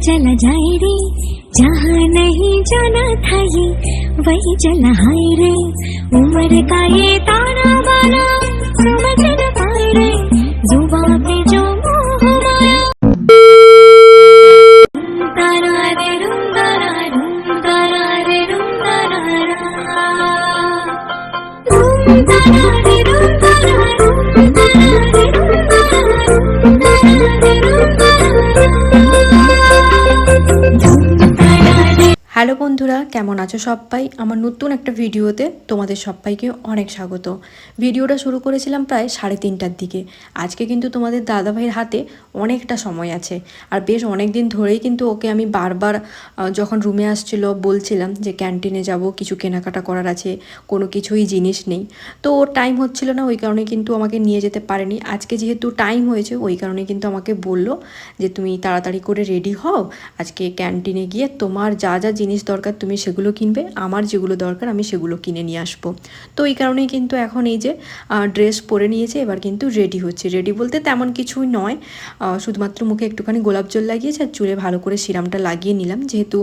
चला जाए रे। जहाँ नहीं जाना था ये, वही चला हाय रे। उम्र का ये ताना बाना হ্যালো বন্ধুরা, কেমন আছো সবাই? আমার নতুন একটা ভিডিওতে তোমাদের সবাইকে অনেক স্বাগত। ভিডিওটা শুরু করেছিলাম প্রায় সাড়ে তিনটার দিকে। আজকে কিন্তু তোমাদের দাদাভাইয়ের হাতে অনেকটা সময় আছে। আর বেশ অনেক দিন ধরেই কিন্তু ওকে আমি বারবার যখন রুমে আসছিল বলছিলাম যে ক্যান্টিনে যাব, কিছু কেনাকাটা করার আছে, কোনো কিছুই জিনিস নেই। তো ওর টাইম হচ্ছিল না, ওই কারণে কিন্তু আমাকে নিয়ে যেতে পারেনি। আজকে যেহেতু টাইম হয়েছে, ওই কারণে কিন্তু আমাকে বলল যে তুমি তাড়াতাড়ি করে রেডি হও। আজকে ক্যান্টিনে গিয়ে তোমার যা যা জিনিস দরকার, তুমি সেগুলো কিনবে। আমার যেগুলো দরকার, আমি সেগুলো কিনে নিয়ে আসব। তো এই কারণেই কিন্তু এখন এই যে ড্রেস পরে নিয়েছে, এবার কিন্তু রেডি হচ্ছে। রেডি বলতে তেমন কিছুই নয়। শুধুমাত্র মুখে একটুখানি গোলাপ জল লাগিয়েছে আর চুলে ভালো করে সিরামটা লাগিয়ে নিলাম। যেহেতু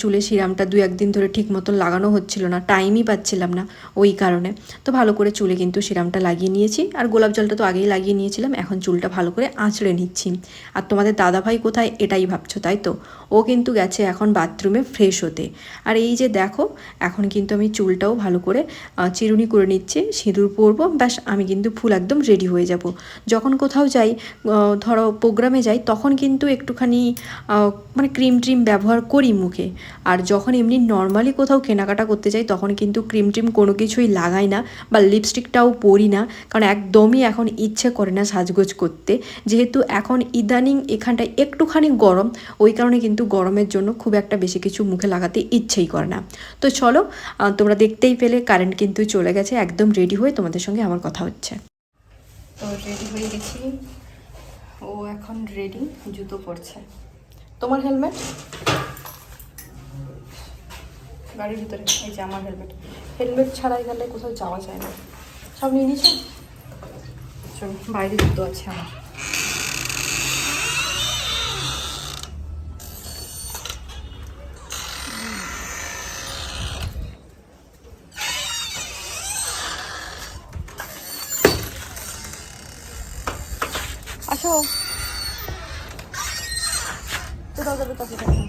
চুলে সিরামটা দু একদিন ধরে ঠিক মতো লাগানো হচ্ছিল না টাইমই পাচ্ছিলাম না ওই কারণে। তো ভালো করে চুলে কিন্তু সিরামটা লাগিয়ে নিয়েছি। আর গোলাপ জলটা তো আগেই লাগিয়ে নিয়েছিলাম, এখন চুলটা ভালো করে আঁচড়ে নিচ্ছি। আর তোমাদের দাদাভাই কোথায় এটাই ভাবছ, তাই তো? ও কিন্তু গেছে এখন বাথরুমে ফ্রেশ হতে আর এই যে দেখো, এখন কিন্তু আমি চুলটাও ভালো করে চিরুনি করে নিচ্ছি, সিঁদুর পরবো, ব্যাস, আমি কিন্তু ফুল একদম রেডি হয়ে যাব। যখন কোথাও যাই ধরো প্রোগ্রামে যাই, তখন কিন্তু একটুখানি মানে ক্রিম ট্রিম ব্যবহার করি মুখে। আর যখন এমনি নর্মালি কোথাও কেনাকাটা করতে যাই, তখন কিন্তু ক্রিম ট্রিম কোনো কিছুই লাগাই না বা লিপস্টিকটাও পরি না, কারণ একদমই এখন ইচ্ছে করে না সাজগোজ করতে। যেহেতু এখন ইদানিং এখানটায় একটুখানি গরম, ওই কারণে কিন্তু গরমের জন্য খুব একটা বেশি কিছু মুখে লাগাতে ইচ্ছেই করে না। তো চলো তোমরা দেখতেই পেলে কারেন্ট কিন্তু চলে গেছে, একদম রেডি হয়ে তোমাদের সঙ্গে আমার কথা হচ্ছে। তো রেডি হয়ে গেছি। ও এখন রেডি জুতো পরছে। তোমার হেলমেট গাড়ির ভিতরে, এই যে আমার হেলমেট হেলমেট ছাড়াই গেলে কোথাও যাওয়া যায় না। সব নিয়ে নিয়েছো চলো, বাইরে জুতো আছে আমার আসো তো দাও দাও কাছে দেখো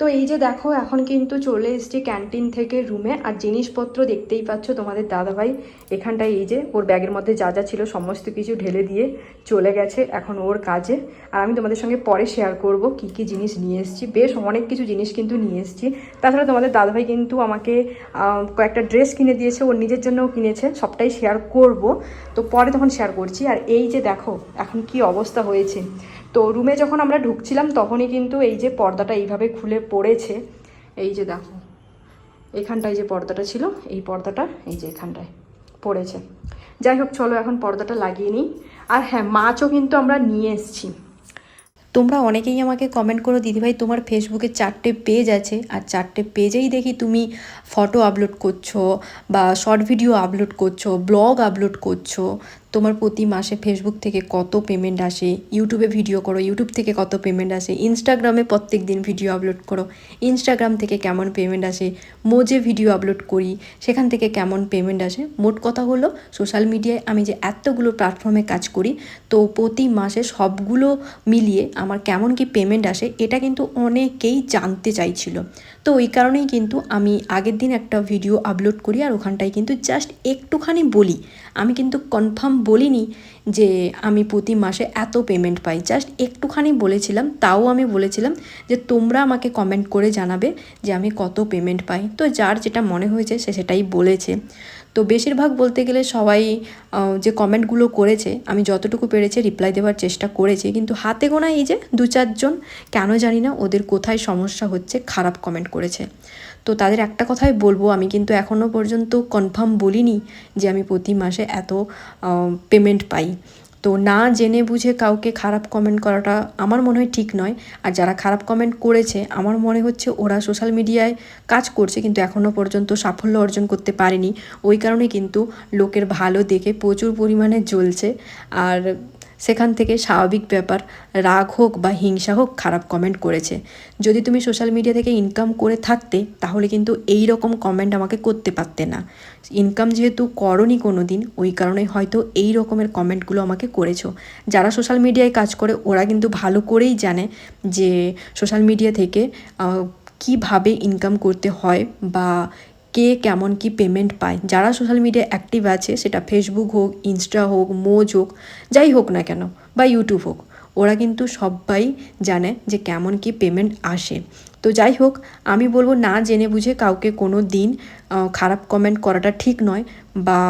তো এই যে দেখো, এখন কিন্তু চলে এসেছি ক্যান্টিন থেকে রুমে আর জিনিসপত্র দেখতেই পাচ্ছ তোমাদের দাদাভাই। এখানটায় এই যে ওর ব্যাগের মধ্যে যা যা ছিল সমস্ত কিছু ঢেলে দিয়ে চলে গেছে এখন ওর কাজে। আর আমি তোমাদের সঙ্গে পরে শেয়ার করব কি কি জিনিস নিয়ে এসেছি। বেশ অনেক কিছু জিনিস কিন্তু নিয়ে এসেছি। তাছাড়া তোমাদের দাদাভাই কিন্তু আমাকে কয়েকটা ড্রেস কিনে দিয়েছে। ওর নিজের জন্যও কিনেছে। সবটাই শেয়ার করব। তো পরে তখন শেয়ার করছি। আর এই যে দেখো, এখন কি অবস্থা হয়েছে। তো রুমে যখন আমরা ঢুকছিলাম, তখনই কিন্তু এই যে পর্দাটা এইভাবে খুলে পড়েছে। এই যে দেখো, এখানটায় যে পর্দাটা ছিল, এই পর্দাটা এই যে এখানটায় পড়েছে। যাই হোক, চলো এখন পর্দাটা লাগিয়ে নিই। আর হ্যাঁ মাছও কিন্তু আমরা নিয়ে এসছি। তোমরা অনেকেই আমাকে কমেন্ট করো, দিদিভাই, তোমার ফেসবুকে চারটে পেজ আছে, আর চারটে পেজেই দেখি তুমি ফটো আপলোড করছ বা শর্ট ভিডিও আপলোড করছ ব্লগ আপলোড করছ। তোমার প্রতি মাসে ফেসবুক থেকে কত পেমেন্ট আসে? ইউটিউবে ভিডিও করো ইউটিউব থেকে কত পেমেন্ট আসে? ইনস্টাগ্রামে প্রত্যেক দিন ভিডিও আপলোড করো। ইনস্টাগ্রাম থেকে কেমন পেমেন্ট আসে? মোজে ভিডিও আপলোড করি। সেখান থেকে কেমন পেমেন্ট আসে? মোট কথা হলো সোশ্যাল মিডিয়ায় আমি যে এতগুলো প্ল্যাটফর্মে কাজ করি, তো প্রতি মাসে সবগুলো মিলিয়ে আমার কেমন কি পেমেন্ট আসে, এটা কিন্তু অনেকেই জানতে চাইছিল। তো ওই কারণেই কিন্তু আমি আগের দিন একটা ভিডিও আপলোড করি আর ওখানটায় কিন্তু জাস্ট একটুখানি বলি। আমি কিন্তু কনফার্ম বলিনি যে আমি প্রতি মাসে এত পেমেন্ট পাই। জাস্ট একটুখানি বলেছিলাম, তাও আমি বলেছিলাম যে তোমরা আমাকে কমেন্ট করে জানাবে যে আমি কত পেমেন্ট পাই। তো যার যেটা মনে হয়েছে সে সেটাই বলেছে। তো বেশিরভাগ বলতে গেলে সবাই যে কমেন্টগুলো করেছে, আমি যতটুকু পেরেছে রিপ্লাই দেওয়ার চেষ্টা করেছি, কিন্তু হাতে গোনা এই যে দু চারজন, কেন জানি না ওদের কোথায় সমস্যা হচ্ছে খারাপ কমেন্ট করেছে। তো তাদের একটা কথাই বলব, আমি কিন্তু এখনও পর্যন্ত কনফার্ম বলিনি যে আমি প্রতি মাসে এত পেমেন্ট পাই। তো না জেনে বুঝে কাউকে খারাপ কমেন্ট করাটা আমার মনে হয় ঠিক নয়। আর যারা খারাপ কমেন্ট করেছে, আমার মনে হচ্ছে ওরা সোশ্যাল মিডিয়ায় কাজ করছে কিন্তু এখনও পর্যন্ত সাফল্য অর্জন করতে পারেনি। ওই কারণে কিন্তু লোকের ভালো দেখে প্রচুর পরিমাণে জ্বলছে। আর সেখান থেকে স্বাভাবিক ব্যাপার, রাগ হোক বা হিংসা হোক, খারাপ কমেন্ট করেছে। যদি তুমি সোশ্যাল মিডিয়া থেকে ইনকাম করে থাকতে, তাহলে কিন্তু এই রকম কমেন্ট আমাকে করতে পারতে না। ইনকাম যেহেতু করনি কোনো দিন ওই কারণে হয়তো এই রকমের কমেন্টগুলো আমাকে করেছ। যারা সোশ্যাল মিডিয়ায় কাজ করে, ওরা কিন্তু ভালো করেই জানে যে সোশ্যাল মিডিয়া থেকে কীভাবে ইনকাম করতে হয় বা কে কেমন কি পেমেন্ট পায়, যারা সোশ্যাল মিডিয়া অ্যাক্টিভ আছে, সেটা ফেসবুক হোক ইনস্টা হোক মোজ হোক, যাই হোক না কেন, বা ইউটিউব হোক। ওরা কিন্তু সবাই জানে যে কেমন কি পেমেন্ট আসে। তো যাই হোক, আমি বলব না জেনে বুঝে কাউকে কোনো দিন খারাপ কমেন্ট করাটা ঠিক নয় বা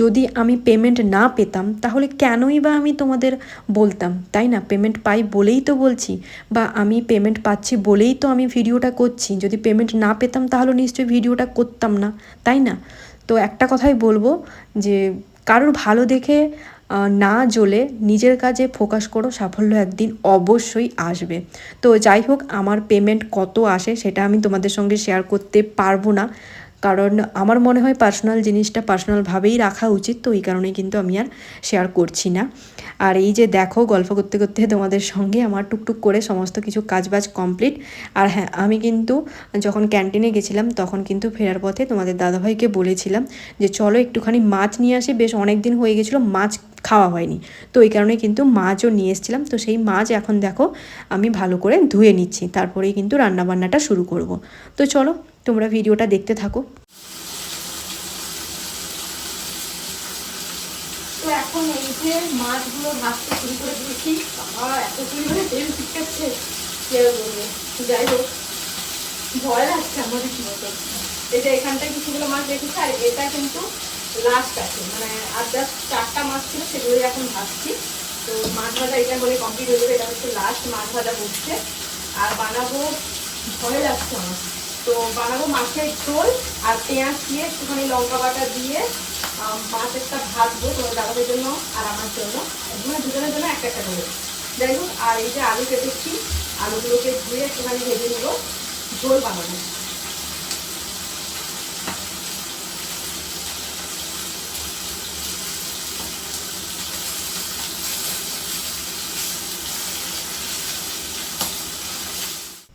যদি আমি পেমেন্ট না পেতাম, তাহলে কেনই বা আমি তোমাদের বলতাম? তাই না? পেমেন্ট পাই বলেই তো বলছি বা আমি পেমেন্ট পাচ্ছি বলেই তো আমি ভিডিওটা করছি। যদি পেমেন্ট না পেতাম, তাহলে নিশ্চয়ই ভিডিওটা করতাম না। তাই না? তো একটা কথাই বলব যে, কারোর ভালো দেখে না জ্বলে নিজের কাজে ফোকাস করো, সাফল্য একদিন অবশ্যই আসবে। তো যাই হোক, আমার পেমেন্ট কত আসে সেটা আমি তোমাদের সঙ্গে শেয়ার করতে পারব না। কারণ আমার মনে হয় পার্সোনাল জিনিসটা পার্সোনালভাবেই রাখা উচিত, তো এই কারণেই কিন্তু আমি আর শেয়ার করছি না। আর এই যে দেখো, গল্প করতে করতে তোমাদের সঙ্গে আমার টুকটুক করে সমস্ত কিছু কাজবাজ কমপ্লিট আর হ্যাঁ আমি কিন্তু যখন ক্যান্টিনে গেছিলাম, তখন কিন্তু ফেরার পথে তোমাদের দাদাভাইকে বলেছিলাম যে, চলো একটুখানি মাছ নিয়ে আসি। বেশ অনেক দিন হয়ে গেছিল, মাছ খাওয়া হয়নি। তো এই কারণে কিন্তু মাছও নিয়ে এসেছিলাম। তো সেই মাছ এখন দেখো, আমি ভালো করে ধুয়ে নিচ্ছি। তারপরেই কিন্তু রান্নাবান্নাটা শুরু করব। তো চলো তোমরা ভিডিওটা দেখতে থাকো। এখন এই যে মাছগুলো ভাজতে শুরু করে দিয়েছি এত পরিমাণে তেল বলবে যাই হোক, ভয় লাগছে আমার রীতিমতো এটা এখানটায় কিছুগুলো মাছ রেখেছি আর এটা কিন্তু লাস্ট আছে। মানে আর জাস্ট চারটা মাছ ছিল, সেগুলোই এখন ভাজছি। তো মাছ ভাজা এটা হলে কমপ্লিট হয়ে যাবে এটা হচ্ছে লাস্ট মাছ ভাজা হচ্ছে আর বানাবো, ভয় লাগছে আমার। তো বানাবো মাছের ঝোল আর পেঁয়াজ দিয়ে একটুখানি লঙ্কা বাটা দিয়ে মাছ একটা ভাজবো তোমার দাদাদের জন্য আর আমার জন্য। মানে দুজনের জন্য একটা একটা করে। যাই হোক, আর এই যে আলু কেটেছি, আলুগুলোকে ধুয়ে একটুখানি ভেজে নেব। ঝোল বানাবো।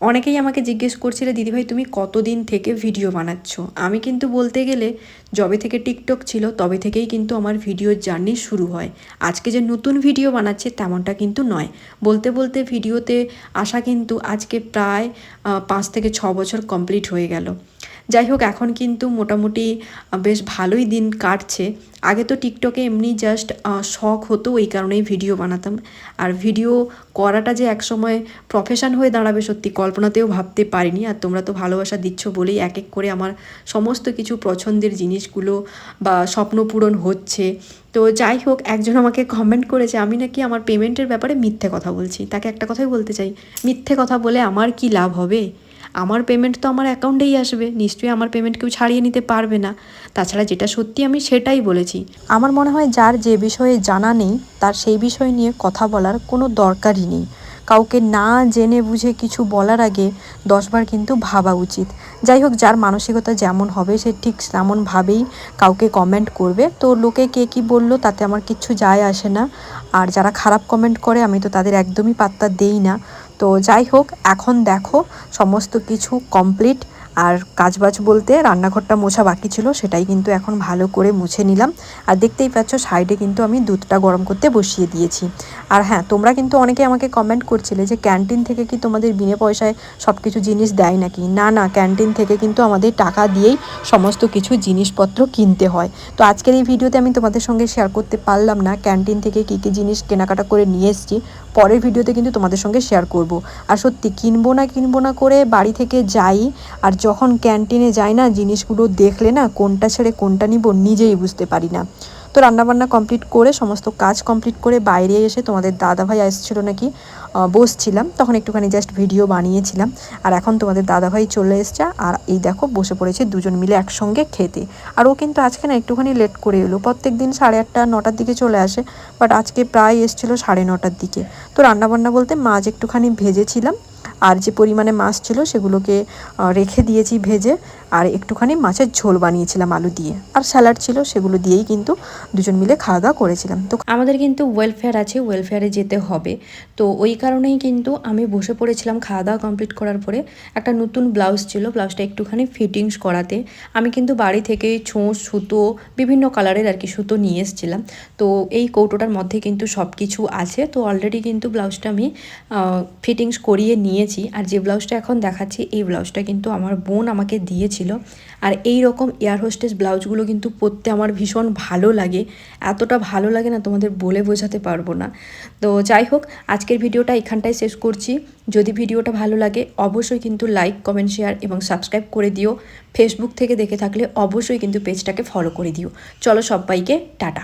অনেকেই আমাকে জিজ্ঞেস করছিলে, দিদিভাই, তুমি কতদিন থেকে ভিডিও বানাচ্ছ? আমি কিন্তু বলতে গেলে, যবে থেকে টিকটক ছিল, তবে থেকেই কিন্তু আমার ভিডিওর জার্নি শুরু হয়। আজকে যে নতুন ভিডিও বানাচ্ছে, তেমনটা কিন্তু নয়। বলতে বলতে ভিডিওতে আসা কিন্তু আজকে প্রায় পাঁচ থেকে ছ বছর কমপ্লিট হয়ে গেল। যাই হোক, এখন কিন্তু মোটামুটি বেশ ভালোই দিন কাটছে। আগে তো টিকটকে এমনি জাস্ট শখ হতো এই কারণেই ভিডিও বানাতাম। আর ভিডিও করাটা যে একসময় প্রফেশন হয়ে দাঁড়াবে সত্যি কল্পনাতেও ভাবতে পারিনি। আর তোমরা তো ভালোবাসা দিচ্ছ বলেই এক এক করে আমার সমস্ত কিছু পছন্দের জিনিসগুলো বা স্বপ্ন পূরণ হচ্ছে। তো যাই হোক, একজন আমাকে কমেন্ট করেছে, আমি নাকি আমার পেমেন্টের ব্যাপারে মিথ্যে কথা বলছি। তাকে একটা কথাই বলতে চাই, মিথ্যে কথা বলে আমার কি লাভ হবে? আমার পেমেন্ট তো আমার অ্যাকাউন্টেই আসবে। নিশ্চয়ই আমার পেমেন্ট কেউ ছাড়িয়ে নিতে পারবে না। তাছাড়া যেটা সত্যি আমি সেটাই বলেছি। আমার মনে হয় যার যে বিষয়ে জানা নেই, তার সেই বিষয় নিয়ে কথা বলার কোনো দরকারই নেই। কাউকে না জেনে বুঝে কিছু বলার আগে দশবার কিন্তু ভাবা উচিত। যাই হোক, যার মানসিকতা যেমন হবে, সে ঠিক তেমনভাবেই কাউকে কমেন্ট করবে। তো লোকে কে কী বলল, তাতে আমার কিচ্ছু যায় আসে না। আর যারা খারাপ কমেন্ট করে, আমি তো তাদের একদমই পাত্তা দেই না। তো যাই হোক, এখন দেখো সমস্ত কিছু কমপ্লিট আর কাজবাজ বলতে রান্নাঘরটা মোছা বাকি ছিল, সেটাই কিন্তু এখন ভালো করে মুছে নিলাম। আর দেখতেই পাচ্ছ, সাইডে কিন্তু আমি দুধটা গরম করতে বসিয়ে দিয়েছি। আর হ্যাঁ তোমরা কিন্তু অনেকে আমাকে কমেন্ট করছিলে যে ক্যান্টিন থেকে কি তোমাদের বিনে পয়সায় সব কিছু জিনিস দেয় নাকি? না না ক্যান্টিন থেকে কিন্তু আমাদের টাকা দিয়েই সমস্ত কিছু জিনিসপত্র কিনতে হয়। তো আজকের এই ভিডিওতে আমি তোমাদের সঙ্গে শেয়ার করতে পারলাম না ক্যান্টিন থেকে কী কী জিনিস কেনাকাটা করে নিয়ে এসেছি। পরের ভিডিওতে কিন্তু তোমাদের সঙ্গে শেয়ার করব। আর সত্যি, কিনবো না কিনবো না করে বাড়ি থেকে যাই, আর যখন ক্যান্টিনে যাই না, জিনিসগুলো দেখলে না কোনটা ছেড়ে কোনটা নিব নিজেই বুঝতে পারি না। তো রান্নাবান্না কমপ্লিট করে, সমস্ত কাজ কমপ্লিট করে বাইরে এসে তোমাদের দাদাভাই আসছিল নাকি বসছিলাম। তখন একটুখানি জাস্ট ভিডিও বানিয়েছিলাম। আর এখন তোমাদের দাদাভাই চলে এসছে। আর এই দেখো, বসে পড়েছে দুজন মিলে একসঙ্গে খেতে। আর ও কিন্তু আজকে না একটুখানি লেট করে এলো। প্রত্যেক দিন সাড়ে আটটা, নটার দিকে চলে আসে। বাট আজকে প্রায় এসেছিল সাড়ে নটার দিকে। তো রান্নাবান্না বলতে মাছ একটুখানি ভেজেছিলাম। আর যে পরিমাণে মাছ ছিল সেগুলোকে রেখে দিয়েছি ভেজে। আর একটুখানি মাছের ঝোল বানিয়েছিলাম আলু দিয়ে। আর স্যালাড ছিল, সেগুলো দিয়েই কিন্তু দুজন মিলে খাওয়া দাওয়া করেছিলাম। তো আমাদের কিন্তু ওয়েলফেয়ার আছে ওয়েলফেয়ারে যেতে হবে। তো ওই কারণেই কিন্তু আমি বসে পড়েছিলাম খাওয়া দাওয়া কমপ্লিট করার পরে একটা নতুন ব্লাউজ ছিল ব্লাউজটা একটুখানি ফিটিংস করাতে। আমি কিন্তু বাড়ি থেকে ছোঁচ, সুতো, বিভিন্ন কালারের আর কি সুতো নিয়ে এসেছিলাম। তো এই কৌটোটার মধ্যে কিন্তু সব কিছু আছে। তো অলরেডি কিন্তু ব্লাউজটা আমি ফিটিংস করিয়ে নিয়েছি। আর যে ব্লাউজটা এখন দেখাচ্ছি, এই ব্লাউজটা কিন্তু আমার বোন আমাকে দিয়েছিল। আর এই রকম এয়ার হোস্টেস ব্লাউজগুলো কিন্তু পরতে আমার ভীষণ ভালো লাগে। এতটা ভালো লাগে না তোমাদের বলে বোঝাতে পারব না। তো যাই হোক, আজকের ভিডিওটা এখানটায় শেষ করছি। যদি ভিডিওটা ভালো লাগে, অবশ্যই কিন্তু লাইক কমেন্ট শেয়ার এবং সাবস্ক্রাইব করে দিও। ফেসবুক থেকে দেখে থাকলে অবশ্যই কিন্তু পেজটাকে ফলো করে দিও। চলো সবাইকে টাটা।